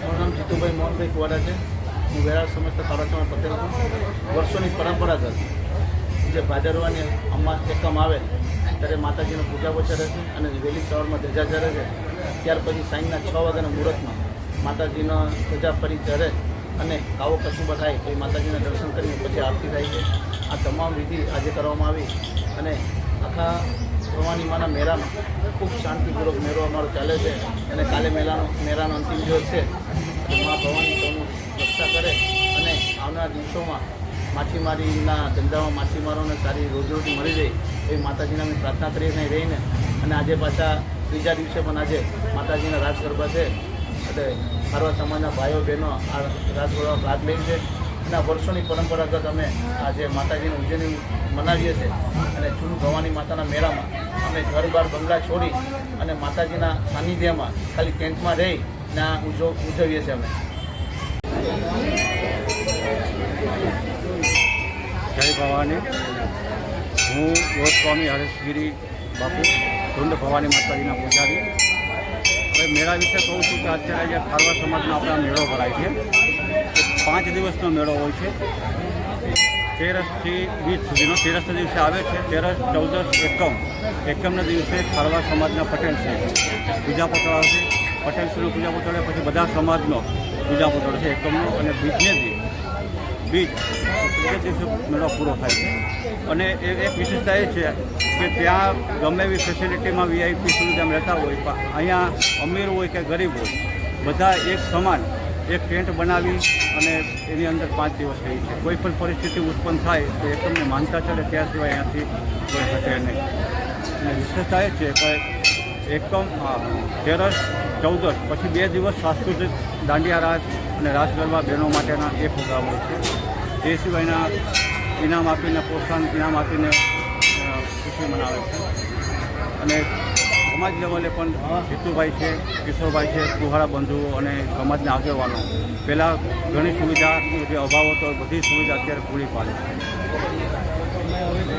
મારું નામ જીતુભાઈ મોહનભાઈ કુવાડા છે. હું વેરાળ સમસ્ત તારાચરણ પટેલ છું. વર્ષોની પરંપરાગત જે ભાદરવાની અમાસ એકમ આવે, ત્યારે માતાજીનો પૂજા પચરે છે અને વહેલી સવારમાં ધજા ચરે છે. ત્યાર પછી સાંજના છ વાગ્યાના મુહૂર્તમાં માતાજીનો ધજા ફરી ચરે અને કાવો કસુબા થાય એ માતાજીના દર્શન કરીને પછી આરતી થાય છે. આ તમામ વિધિ આજે કરવામાં આવી અને આખા ભવાની માના મેળામાં ખૂબ શાંતિપૂર્વક મેળો અમારો ચાલે છે અને કાલે મેળાનો મેળાનો અંતિમ દિવસ છે. મા ભવાની સૌનું રક્ષા કરે અને આવનારા દિવસોમાં માછીમારીના ધંધામાં માછીમારોને સારી રોજીરોટી મળી રહે એવી માતાજીના અમે પ્રાર્થના કરીને રહીને અને આજે પાછા ત્રીજા દિવસે પણ આજે માતાજીના રાસ ગરબા છે. એટલે સારવાર સમાજના ભાઈઓ, બહેનો આ રાસ ગરબા ભાગ લે છે. આ વર્ષોની પરંપરાગત અમે આજે માતાજીની ઉજવણી મનાવીએ છીએ અને જૂન ભવાની માતાના મેળામાં અમે ઘર બાર બંગલા છોડી અને માતાજીના સાનિધ્યમાં ખાલી ટેન્ટમાં રહી ને આ ઉજવ, ઉજવીએ છીએ અમે. જય ભવાની. હું ગોસ્વામી હરેશગીરી બાપુ ધૂંડ ભવાની માતાજીના પૂજારી. હવે મેળા વિશે કહું છું કે અત્યારે જે ખારવા સમાજનો આપણા મેળો ભરાય છે પાંચ દિવસનો મેળો હોય છે. તેરસથી વીસ સુધીનો તેરસના દિવસે આવે છે. તેરસ, ચૌદસ, એકમ. એકમના દિવસે ખારવા સમાજના પટેલશ્રી પૂજા પટોળાવશે પટેલશ્રીનો પૂજા પટોળે, પછી બધા સમાજનો પૂજા પટોળ છે એકમનો. અને બીજને બીજ. ત્રીજે દિવસે મેળો પૂરો થાય છે. અને એક વિશેષતા એ છે કે ત્યાં ગમે એવી ફેસિલિટીમાં વીઆઈપી સુવિધા રહેતા હોય અહીંયા અમીર હોય કે ગરીબ હોય, બધા એક સમાન. એક ટેન્ટ બનાવી અને એની અંદર પાંચ દિવસ રહી છે. કોઈ પણ પરિસ્થિતિ ઉત્પન્ન થાય તો એકદમને માનતા ચડે ત્યાં સિવાય અહીંયાથી કોઈ હટે નહીં. અને વિશેષતા એ છે કે એકમ તેરસ, ચૌદસ, પછી બે દિવસ સાંસ્કૃતિક દાંડિયા રાસ અને રાસ બહેનો માટેના એ પ્રોગ્રામ છે. એ સિવાયના ઇનામ આપીને, પ્રોત્સાહન ઇનામ આપીને ખુશી મનાવે છે. અને સમાજ લેવલે પણ જીતુભાઈ છે, કિશોરભાઈ છે, કુહાડા બંધુઓ અને સમાજના આગેવાનો. પહેલાં ઘણી સુવિધા, જે અભાવ હતો, બધી સુવિધા અત્યારે પૂરી પાડે છે.